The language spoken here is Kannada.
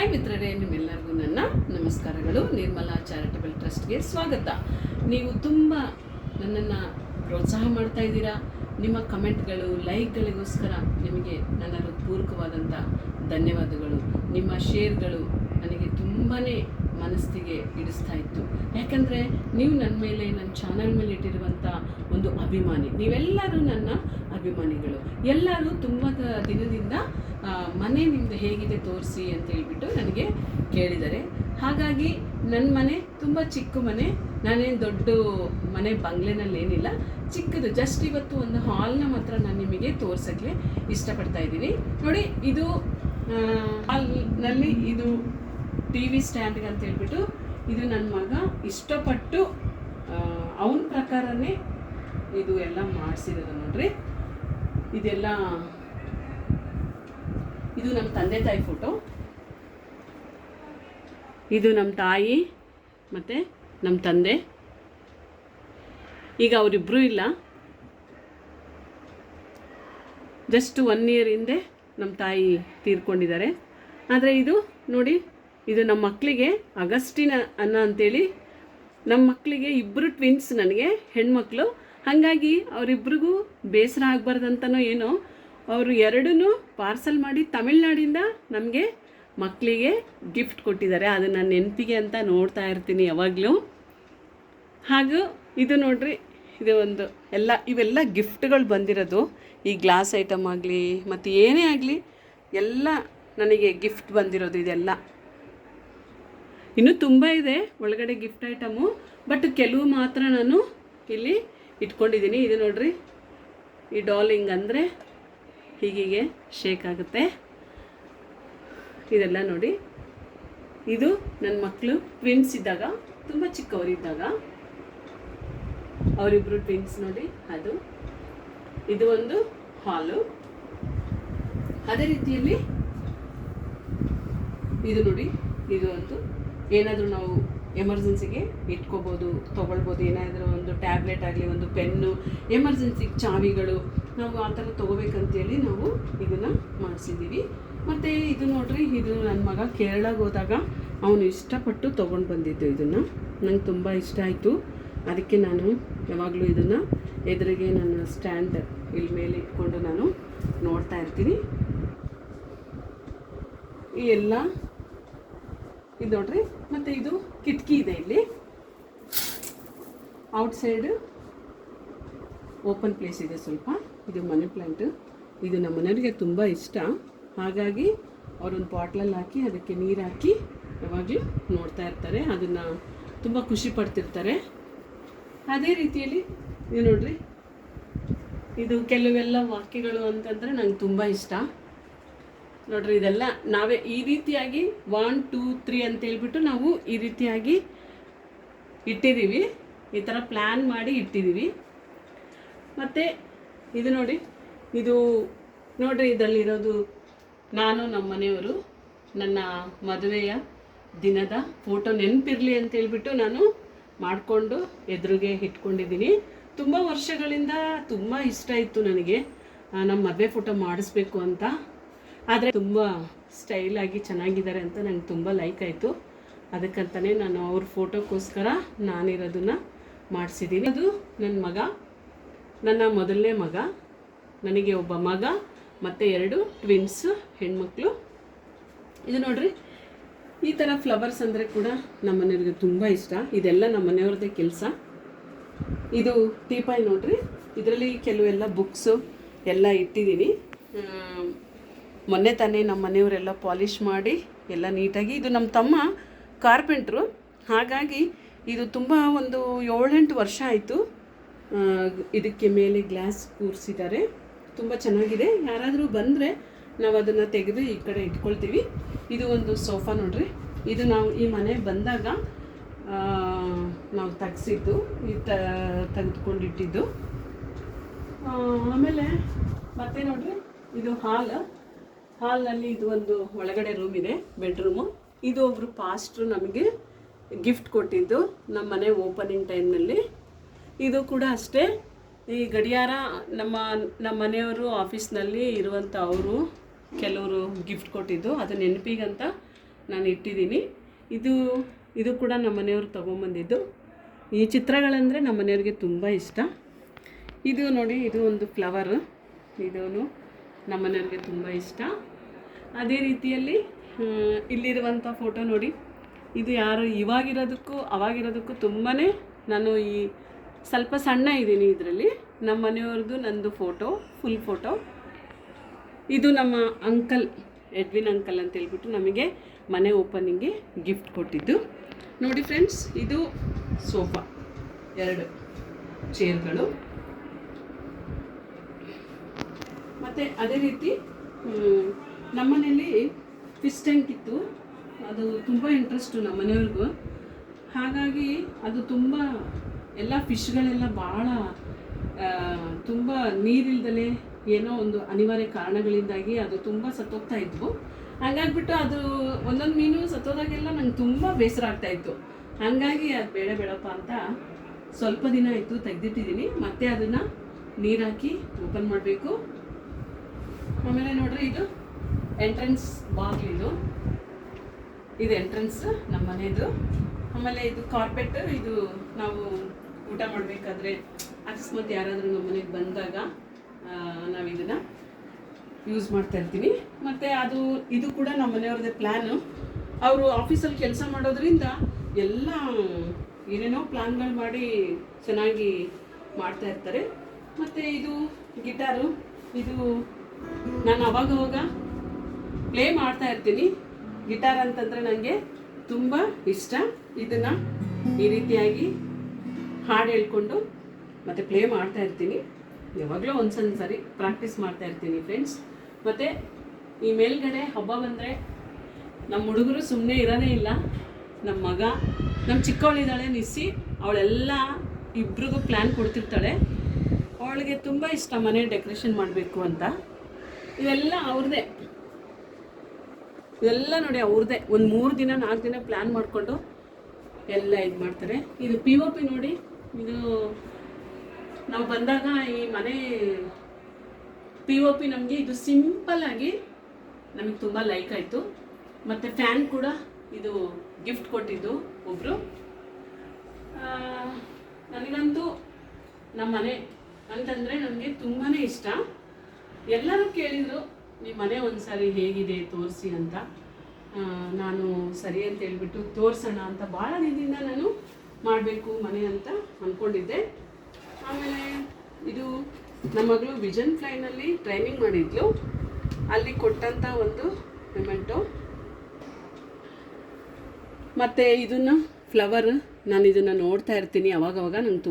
ಹಾಯ್ ಮಿತ್ರರೇ, ನಿಮ್ಮೆಲ್ಲರಿಗೂ ನನ್ನ ನಮಸ್ಕಾರಗಳು. ನಿರ್ಮಲಾ ಚಾರಿಟಬಲ್ ಟ್ರಸ್ಟ್ಗೆ ಸ್ವಾಗತ. ನೀವು ತುಂಬ ನನ್ನನ್ನು ಪ್ರೋತ್ಸಾಹ ಮಾಡ್ತಾ ಇದ್ದೀರಾ? ನಿಮ್ಮ ಕಮೆಂಟ್ಗಳು, ಲೈಕ್ಗಳಿಗೋಸ್ಕರ ನಿಮಗೆ ನನ್ನ ಹೃತ್ಪೂರ್ವಕವಾದಂಥ ಧನ್ಯವಾದಗಳು. ನಿಮ್ಮ ಶೇರ್ಗಳು ನನಗೆ ತುಂಬಾ ಮನಸ್ಸಿಗೆ ಇಡಿಸ್ತಾ ಇತ್ತು. ಯಾಕಂದರೆ ನೀವು ನನ್ನ ಮೇಲೆ ನನ್ನ ಚಾನಲ್ ಮೇಲೆ ಇಟ್ಟಿರುವಂಥ ಒಂದು ಅಭಿಮಾನಿ. ನೀವೆಲ್ಲರೂ ನನ್ನ ಅಭಿಮಾನಿಗಳು. ಎಲ್ಲರೂ ತುಂಬ ದಿನದಿಂದ ಮನೆ ನಿಮ್ದು ಹೇಗಿದೆ ತೋರಿಸಿ ಅಂತ ಹೇಳ್ಬಿಟ್ಟು ನನಗೆ ಕೇಳಿದ್ದಾರೆ. ಹಾಗಾಗಿ ನನ್ನ ಮನೆ ತುಂಬ ಚಿಕ್ಕ ಮನೆ. ನಾನೇನು ದೊಡ್ಡ ಮನೆ ಬಂಗ್ಲೆನಲ್ಲಿ ಏನಿಲ್ಲ. ಚಿಕ್ಕದು ಜಸ್ಟ್ ಇವತ್ತು ಒಂದು ಹಾಲ್ನ ಮಾತ್ರ ನಾನು ನಿಮಗೆ ತೋರ್ಸೋಕ್ಕೆ ಇಷ್ಟಪಡ್ತಾ ಇದ್ದೀನಿ. ನೋಡಿ, ಇದು ಹಾಲ್ನಲ್ಲಿ ಇದು ಟಿ ವಿ ಸ್ಟ್ಯಾಂಡ್ಗೆ ಅಂತ ಹೇಳ್ಬಿಟ್ಟು ಇದು ನನ್ನ ಮಗ ಇಷ್ಟಪಟ್ಟು ಅವನ ಪ್ರಕಾರನೇ ಇದು ಎಲ್ಲ ಮಾಡಿಸಿರೋದು ನೋಡ್ರಿ. ಇದೆಲ್ಲ ಇದು ನಮ್ಮ ತಂದೆ ತಾಯಿ ಫೋಟೋ ಇದು ನಮ್ಮ ತಾಯಿ ಮತ್ತು ನಮ್ಮ ತಂದೆ. ಈಗ ಅವರಿಬ್ಬರೂ ಇಲ್ಲ. ಜಸ್ಟ್ ಒನ್ ಇಯರ್ ಹಿಂದೆ ನಮ್ಮ ತಾಯಿ ತೀರ್ಕೊಂಡಿದ್ದಾರೆ. ಆದರೆ ಇದು ನೋಡಿ, ಇದು ನಮ್ಮ ಮಕ್ಕಳಿಗೆ ಅಗಸ್ಟಿನ ಅನ್ನ ಅಂತೇಳಿ ನಮ್ಮ ಮಕ್ಕಳಿಗೆ ಇಬ್ಬರು ಟ್ವಿನ್ಸ್ ನನಗೆ ಹೆಣ್ಮಕ್ಳು. ಹಾಗಾಗಿ ಅವರಿಬ್ರಿಗೂ ಬೇಸರ ಆಗಬಾರ್ದಂತನೋ ಏನೋ ಅವರು ಎರಡೂ ಪಾರ್ಸಲ್ ಮಾಡಿ ತಮಿಳ್ನಾಡಿಂದ ನಮಗೆ ಮಕ್ಕಳಿಗೆ ಗಿಫ್ಟ್ ಕೊಟ್ಟಿದ್ದಾರೆ. ಅದನ್ನು ನೆನಪಿಗೆ ಅಂತ ನೋಡ್ತಾ ಇರ್ತೀನಿ ಯಾವಾಗಲೂ. ಹಾಗೂ ಇದು ನೋಡ್ರಿ, ಇದು ಒಂದು ಎಲ್ಲ, ಇವೆಲ್ಲ ಗಿಫ್ಟ್ಗಳು ಬಂದಿರೋದು. ಈ ಗ್ಲಾಸ್ ಐಟಮ್ ಆಗಲಿ, ಮತ್ತು ಏನೇ ಆಗಲಿ, ಎಲ್ಲ ನನಗೆ ಗಿಫ್ಟ್ ಬಂದಿರೋದು ಇದೆಲ್ಲ. ಇನ್ನೂ ತುಂಬ ಇದೆ ಒಳಗಡೆ ಗಿಫ್ಟ್ ಐಟಮು, ಬಟ್ ಕೆಲವು ಮಾತ್ರ ನಾನು ಇಲ್ಲಿ ಇಟ್ಕೊಂಡಿದ್ದೀನಿ. ಇದು ನೋಡ್ರಿ, ಈ ಡಾಲಿಂಗ್ ಹಿಂಗಂದರೆ ಹೀಗೀಗೆ ಶೇಕ್ ಆಗುತ್ತೆ. ಇದೆಲ್ಲ ನೋಡಿ. ಇದು ನನ್ನ ಮಕ್ಕಳು ಟ್ವಿನ್ಸ್ ಇದ್ದಾಗ, ತುಂಬ ಚಿಕ್ಕವರಿದ್ದಾಗ ಅವರಿಬ್ಬರು ಟ್ವಿನ್ಸ್ ನೋಡಿ, ಅದು. ಇದು ಒಂದು ಹಾಲು. ಅದೇ ರೀತಿಯಲ್ಲಿ ಇದು ನೋಡಿ, ಇದು ಒಂದು ಏನಾದರೂ ನಾವು ಎಮರ್ಜೆನ್ಸಿಗೆ ಇಟ್ಕೋಬೋದು, ತೊಗೊಳ್ಬೋದು, ಏನಾದರೂ ಒಂದು ಟ್ಯಾಬ್ಲೆಟ್ ಆಗಲಿ, ಒಂದು ಪೆನ್ನು ಎಮರ್ಜೆನ್ಸಿಗೆ ಚಾವಿಗಳು ನಾವು ಆ ಥರ ತೊಗೋಬೇಕಂತೇಳಿ ನಾವು ಇದನ್ನು ಮಾಡಿಸಿದ್ದೀವಿ. ಮತ್ತು ಇದು ನೋಡ್ರಿ, ಇದು ನನ್ನ ಮಗ ಕೇರಳಗೆ ಹೋದಾಗ ಅವನು ಇಷ್ಟಪಟ್ಟು ತೊಗೊಂಡು ಬಂದಿದ್ದು ಇದನ್ನು. ನಂಗೆ ತುಂಬ ಇಷ್ಟ ಆಯಿತು. ಅದಕ್ಕೆ ನಾನು ಯಾವಾಗಲೂ ಇದನ್ನು ಎದುರಿಗೆ ನನ್ನ ಸ್ಟ್ಯಾಂಡ್ ಇಲ್ಲಿ ಮೇಲೆ ಇಟ್ಕೊಂಡು ನಾನು ನೋಡ್ತಾ ಇರ್ತೀನಿ. ಈ ಎಲ್ಲ ಇದು ನೋಡ್ರಿ, ಮತ್ತು ಇದು ಕಿಟಕಿ ಇದೆ ಇಲ್ಲಿ. ಔಟ್ಸೈಡ್ ಓಪನ್ ಪ್ಲೇಸ್ ಇದೆ ಸ್ವಲ್ಪ. ಇದು ಮನಿ ಪ್ಲ್ಯಾಂಟ್ ಇದು ನಮ್ಮ ಮನೆಯವರಿಗೆ ತುಂಬ ಇಷ್ಟ. ಹಾಗಾಗಿ ಅವರೊಂದು ಬಾಟ್ಲಲ್ಲಿ ಹಾಕಿ, ಅದಕ್ಕೆ ನೀರು ಹಾಕಿ ಯಾವಾಗಲೂ ನೋಡ್ತಾ ಇರ್ತಾರೆ. ಅದನ್ನು ತುಂಬ ಖುಷಿ ಪಡ್ತಿರ್ತಾರೆ. ಅದೇ ರೀತಿಯಲ್ಲಿ ನೀವು ನೋಡ್ರಿ. ಇದು ಕೆಲವೆಲ್ಲ ವಾಕ್ಯಗಳು ಅಂತಂದರೆ ನಂಗೆ ತುಂಬ ಇಷ್ಟ. ನೋಡ್ರಿ, ಇದೆಲ್ಲ ನಾವೇ ಈ ರೀತಿಯಾಗಿ ಒನ್ ಟೂ ತ್ರೀ ಅಂತ ಹೇಳ್ಬಿಟ್ಟು ನಾವು ಈ ರೀತಿಯಾಗಿ ಇಟ್ಟಿದ್ದೀವಿ ಈ ಥರ ಪ್ಲ್ಯಾನ್ ಮಾಡಿ ಇಟ್ಟಿದ್ದೀವಿ ಮತ್ತು ಇದು ನೋಡಿ, ಇದು ನೋಡ್ರಿ ಇದರಲ್ಲಿರೋದು ನಾನು, ನಮ್ಮ ಮನೆಯವರು, ನನ್ನ ಮದುವೆಯ ದಿನದ ಫೋಟೋ ನೆನಪಿರಲಿ ಅಂತ ಹೇಳ್ಬಿಟ್ಟು ನಾನು ಮಾಡಿಕೊಂಡು ಎದುರಿಗೆ ಇಟ್ಕೊಂಡಿದ್ದೀನಿ. ತುಂಬ ವರ್ಷಗಳಿಂದ ತುಂಬ ಇಷ್ಟ ಇತ್ತು ನನಗೆ ನಮ್ಮ ಮದುವೆ ಫೋಟೋ ಮಾಡಿಸ್ಬೇಕು ಅಂತ. ಆದರೆ ತುಂಬ ಸ್ಟೈಲಾಗಿ ಚೆನ್ನಾಗಿದ್ದಾರೆ ಅಂತ ನಂಗೆ ತುಂಬ ಲೈಕ್ ಆಯಿತು. ಅದಕ್ಕಂತಲೇ ನಾನು ಅವ್ರ ಫೋಟೋಕ್ಕೋಸ್ಕರ ನಾನಿರೋದನ್ನು ಮಾಡಿಸಿದ್ದೀನಿ. ಅದು ನನ್ನ ಮಗ ನನ್ನ ಮೊದಲನೇ ಮಗ, ನನಗೆ ಒಬ್ಬ ಮಗ, ಮತ್ತು ಎರಡು ಟ್ವಿನ್ಸ್ ಹೆಣ್ಮಕ್ಳು. ಇದು ನೋಡ್ರಿ, ಈ ಥರ ಫ್ಲವರ್ಸ್ ಅಂದರೆ ಕೂಡ ನಮ್ಮ ಮನೆಯವ್ರಿಗೆ ತುಂಬ ಇಷ್ಟ. ಇದೆಲ್ಲ ನಮ್ಮ ಮನೆಯವ್ರದ್ದೇ ಕೆಲಸ. ಇದು ಟೀಪಾಯ್ ನೋಡ್ರಿ, ಇದರಲ್ಲಿ ಕೆಲವೆಲ್ಲ ಬುಕ್ಸು ಎಲ್ಲ ಇಟ್ಟಿದ್ದೀನಿ. ಮೊನ್ನೆ ತಾನೇ ನಮ್ಮ ಮನೆಯವರೆಲ್ಲ ಪಾಲಿಷ್ ಮಾಡಿ ಎಲ್ಲ ನೀಟಾಗಿ, ಇದು ನಮ್ಮ ತಮ್ಮ ಕಾರ್ಪೆಂಟ್ರು ಹಾಗಾಗಿ ಇದು ತುಂಬ ಒಂದು ಏಳೆಂಟು ವರ್ಷ ಆಯಿತು. ಇದಕ್ಕೆ ಮೇಲೆ ಗ್ಲಾಸ್ ಕೂರಿಸಿದ್ದಾರೆ. ತುಂಬ ಚೆನ್ನಾಗಿದೆ. ಯಾರಾದರೂ ಬಂದರೆ ನಾವು ಅದನ್ನು ತೆಗೆದು ಈ ಕಡೆ ಇಟ್ಕೊಳ್ತೀವಿ. ಇದು ಒಂದು ಸೋಫಾ ನೋಡ್ರಿ. ಇದು ನಾವು ಈ ಮನೆ ಬಂದಾಗ ನಾವು ತೆಗ್ಸಿದ್ದು, ಈ ತೆಗೆದುಕೊಂಡಿಟ್ಟಿದ್ದು. ಆಮೇಲೆ ಮತ್ತೆ ನೋಡ್ರಿ, ಇದು ಹಾಲ್. ಹಾಲ್ನಲ್ಲಿ ಇದು ಒಂದು ಒಳಗಡೆ ರೂಮ್ ಇದೆ ಬೆಡ್ರೂಮು ಇದು ಒಬ್ಬರು ಪಾಸ್ಟ್ರು ನಮಗೆ ಗಿಫ್ಟ್ ಕೊಟ್ಟಿದ್ದು ನಮ್ಮ ಮನೆ ಓಪನಿಂಗ್ ಟೈಮ್ನಲ್ಲಿ ಇದು ಕೂಡ ಅಷ್ಟೇ. ಈ ಗಡಿಯಾರ ನಮ್ಮ ನಮ್ಮ ಮನೆಯವರು ಆಫೀಸ್ನಲ್ಲಿ ಇರುವಂಥ ಅವರು ಕೆಲವರು ಗಿಫ್ಟ್ ಕೊಟ್ಟಿದ್ದು, ಅದು ನೆನಪಿಗಂತ ನಾನು ಇಟ್ಟಿದ್ದೀನಿ. ಇದು ಇದು ಕೂಡ ನಮ್ಮ ಮನೆಯವರು ತೊಗೊಂಬಂದಿದ್ದು. ಈ ಚಿತ್ರಗಳಂದರೆ ನಮ್ಮ ಮನೆಯವ್ರಿಗೆ ತುಂಬ ಇಷ್ಟ. ಇದು ನೋಡಿ, ಇದು ಒಂದು ಫ್ಲವರ್. ಇದೂ ನಮ್ಮ ಮನೆಯವ್ರಿಗೆ ತುಂಬ ಇಷ್ಟ. ಅದೇ ರೀತಿಯಲ್ಲಿ ಇಲ್ಲಿರುವಂಥ ಫೋಟೋ ನೋಡಿ. ಇದು ಯಾರು ಇವಾಗಿರೋದಕ್ಕೂ, ಅವಾಗಿರೋದಕ್ಕೂ ತುಂಬಾ ನಾನು ಈ ಸ್ವಲ್ಪ ಸಣ್ಣ ಇದ್ದೀನಿ ಇದರಲ್ಲಿ. ನಮ್ಮ ಮನೆಯವ್ರದ್ದು ನಂದು ಫೋಟೋ ಫುಲ್ ಫೋಟೋ ಇದು ನಮ್ಮ ಅಂಕಲ್ ಎಡ್ವಿನ್ ಅಂಕಲ್ ಅಂತ ಹೇಳ್ಬಿಟ್ಟು ನಮಗೆ ಮನೆ ಓಪನಿಂಗ್ಗೆ ಗಿಫ್ಟ್ ಕೊಟ್ಟಿದ್ದು. ನೋಡಿ ಫ್ರೆಂಡ್ಸ್ ಇದು ಸೋಫಾ ಎರಡು ಚೇರ್ಗಳು ಮತ್ತು ಅದೇ ರೀತಿ ನಮ್ಮ ನಮ್ಮನೇಲಿ ಫಿಶ್ ಟ್ಯಾಂಕ್ ಇತ್ತು. ಅದು ತುಂಬ ಇಂಟ್ರೆಸ್ಟು ನಮ್ಮ ಮನೆಯವ್ರಿಗೂ. ಹಾಗಾಗಿ ಅದು ತುಂಬ ಎಲ್ಲ ಫಿಶ್ಗಳೆಲ್ಲ ಭಾಳ ತುಂಬ ನೀರಿಲ್ದಲೇ ಏನೋ ಒಂದು ಅನಿವಾರ್ಯ ಕಾರಣಗಳಿಂದಾಗಿ ಅದು ತುಂಬ ಸತ್ತೋಗ್ತಾ ಇದ್ವು. ಹಂಗಾಗ್ಬಿಟ್ಟು ಅದು ಒಂದೊಂದು ಮೀನು ಸತ್ತೋದಾಗೆಲ್ಲ ನಂಗೆ ತುಂಬ ಬೇಸರ ಆಗ್ತಾ ಇತ್ತು. ಹಂಗಾಗಿ ಅದು ಬೇಡ ಬೇಡಪ್ಪ ಅಂತ ಸ್ವಲ್ಪ ದಿನ ಆಯಿತು ತೆಗೆದಿಟ್ಟಿದ್ದೀನಿ ಮತ್ತೆ ಅದನ್ನು ನೀರು ಹಾಕಿ ಓಪನ್ ಮಾಡಬೇಕು. ಆಮೇಲೆ ನೋಡ್ರಿ ಇದು ಎಂಟ್ರೆನ್ಸ್ ಬಾಗ್ಲಿದು ಇದು. ಎಂಟ್ರೆನ್ಸ್ ನಮ್ಮ ಮನೆಯದು ಆಮೇಲೆ ಇದು ಕಾರ್ಪೆಟ್, ಇದು ನಾವು ಊಟ ಮಾಡಬೇಕಾದ್ರೆ ಅಕಸ್ಮಾತ್ ಯಾರಾದರೂ ನಮ್ಮ ಮನೆಗೆ ಬಂದಾಗ ನಾವು ಇದನ್ನು ಯೂಸ್ ಮಾಡ್ತಾ ಇರ್ತೀವಿ ಮತ್ತು ಅದು, ಇದು ಕೂಡ ನಮ್ಮ ಮನೆಯವ್ರದ್ದೇ ಪ್ಲ್ಯಾನು ಅವರು ಆಫೀಸಲ್ಲಿ ಕೆಲಸ ಮಾಡೋದ್ರಿಂದ ಎಲ್ಲ ಏನೇನೋ ಪ್ಲ್ಯಾನ್ಗಳು ಮಾಡಿ ಚೆನ್ನಾಗಿ ಮಾಡ್ತಾ ಇರ್ತಾರೆ. ಮತ್ತು ಇದು ಗಿಟಾರು ಇದು ನಾನು ಅವಾಗವಾಗ ಪ್ಲೇ ಮಾಡ್ತಾ ಇರ್ತೀನಿ. ಗಿಟಾರ್ ಅಂತಂದರೆ ನನಗೆ ತುಂಬ ಇಷ್ಟ. ಇದನ್ನು ಈ ರೀತಿಯಾಗಿ ಹಾಡು ಹೇಳ್ಕೊಂಡು ಮತ್ತು ಪ್ಲೇ ಮಾಡ್ತಾ ಇರ್ತೀನಿ. ಯಾವಾಗಲೂ ಒಂದ್ಸೊಂದು ಸರಿ ಪ್ರಾಕ್ಟೀಸ್ ಮಾಡ್ತಾ ಇರ್ತೀನಿ ಫ್ರೆಂಡ್ಸ್ ಮತ್ತು ಈ ಮೇಲ್ಗಡೆ ಹಬ್ಬ ಬಂದರೆ ನಮ್ಮ ಹುಡುಗರು ಸುಮ್ಮನೆ ಇರೋದೇ ಇಲ್ಲ. ನಮ್ಮ ಮಗ ನಮ್ಮ ಚಿಕ್ಕವಳಿದ್ದಾಳೆ ನಿಸ್ಸಿ, ಅವಳೆಲ್ಲ ಇಬ್ರಿಗೂ ಪ್ಲ್ಯಾನ್ ಕೊಡ್ತಿರ್ತಾಳೆ. ಅವಳಿಗೆ ತುಂಬ ಇಷ್ಟ ಮನೆ ಡೆಕೋರೇಷನ್ ಮಾಡಬೇಕು ಅಂತ. ಇವೆಲ್ಲ ಅವ್ರದ್ದೇ ಇವೆಲ್ಲ ನೋಡಿ ಅವ್ರದ್ದೇ ಒಂದು ಮೂರು ದಿನ, ನಾಲ್ಕು ದಿನ ಪ್ಲ್ಯಾನ್ ಮಾಡಿಕೊಂಡು ಎಲ್ಲ ಇದು ಮಾಡ್ತಾರೆ. ಇದು ಪಿ ಒ ಪಿ ನೋಡಿ, ಇದು ನಾವು ಬಂದಾಗ ಈ ಮನೆ ಪಿ ಒ ಪಿ ನಮಗೆ ಇದು ಸಿಂಪಲ್ ಆಗಿ ನಮಗೆ ತುಂಬ ಲೈಕ್ ಆಯಿತು. ಮತ್ತು ಫ್ಯಾನ್ ಕೂಡ ಇದು ಗಿಫ್ಟ್ ಕೊಟ್ಟಿದ್ದು ಒಬ್ಬರು ನನಗಂತೂ ನಮ್ಮ ಮನೆ ಅಂತಂದರೆ ನನಗೆ ತುಂಬಾ ಇಷ್ಟ. ಎಲ್ಲರೂ ಕೇಳಿದರು ನಿಮ್ಮ ಮನೆ ಒಂದು ಹೇಗಿದೆ ತೋರಿಸಿ ಅಂತ. ನಾನು ಸರಿ ಅಂತ ಹೇಳ್ಬಿಟ್ಟು ತೋರಿಸೋಣ ಅಂತ ಭಾಳ ದಿನದಿಂದ ನಾನು ಮಾಡಬೇಕು ಮನೆ ಅಂತ ಅಂದ್ಕೊಂಡಿದ್ದೆ ಆಮೇಲೆ ಇದು ನಮ್ಮ ಮಗಳು ವಿಜನ್ ಫ್ಲೈನಲ್ಲಿ ಟ್ರೈನಿಂಗ್ ಮಾಡಿದ್ಲು. ಅಲ್ಲಿ ಕೊಟ್ಟಂಥ ಒಂದು ಪೇಮೆಂಟು. ಮತ್ತು ಇದನ್ನು ಫ್ಲವರ್ ನಾನು ಇದನ್ನು ನೋಡ್ತಾ ಇರ್ತೀನಿ, ಅವಾಗವಾಗ ನಂಗೆ ತುಂಬ